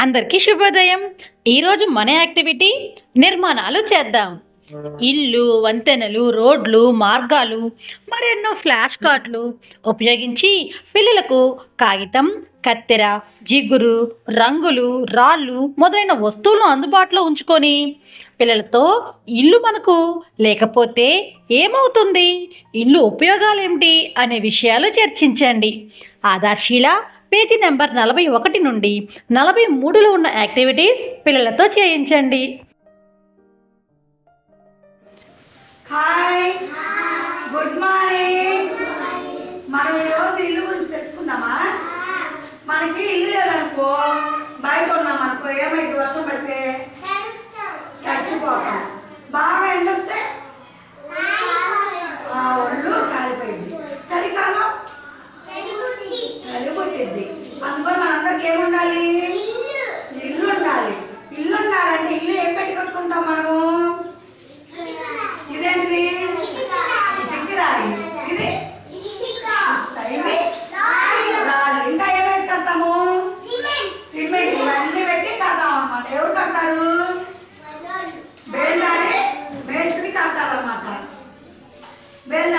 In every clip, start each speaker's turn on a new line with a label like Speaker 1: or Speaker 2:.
Speaker 1: అందరికీ శుభోదయం. ఈరోజు మన యాక్టివిటీ నిర్మాణాలు చేద్దాం. ఇల్లు వంతెనలు రోడ్లు మార్గాలు మరెన్నో ఫ్లాష్ కార్డులు ఉపయోగించి పిల్లలకు కాగితం కత్తెర జిగురు రంగులు రాళ్ళు మొదలైన వస్తువులను అందుబాటులో ఉంచుకొని పిల్లలతో ఇల్లు మనకు లేకపోతే ఏమవుతుంది? ఇల్లు ఉపయోగాలు ఏమిటి అనే విషయాలు చర్చించండి. ఆధార్శీల పేజీ నెంబర్ నలభై ఒకటి నుండి నలభై మూడులో ఉన్న యాక్టివిటీస్ పిల్లలతో చేయించండి.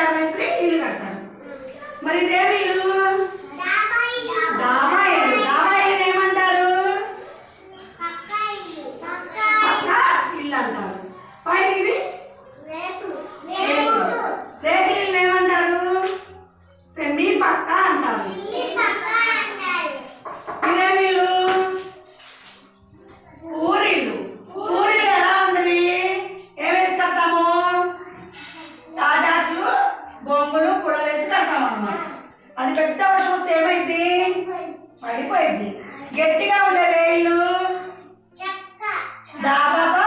Speaker 2: బేల్దారి మేస్త్రి ఇల్లు కడతారు. మరి ఇదేమి ఇల్లు పడిపోయింది. గట్టిగా ఉండేది ఇల్లు? డాబాతో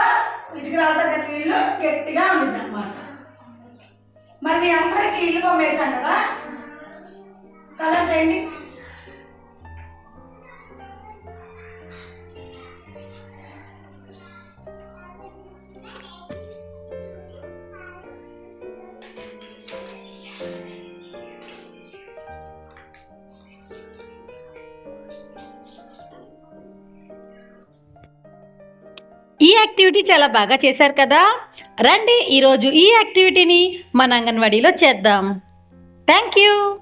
Speaker 2: ఇటుక కట్టిన ఇల్లు గట్టిగా ఉండిద్ది అనమాట మరి మీ అందరికి ఇల్లు వేసాం కదా? కలర్స్ ఏంటి?
Speaker 1: ఈ యాక్టివిటీ చాలా బాగా చేశారు కదా. రండి ఈరోజు ఈ యాక్టివిటీని మన అంగన్వాడీలో చేద్దాం. Thank you.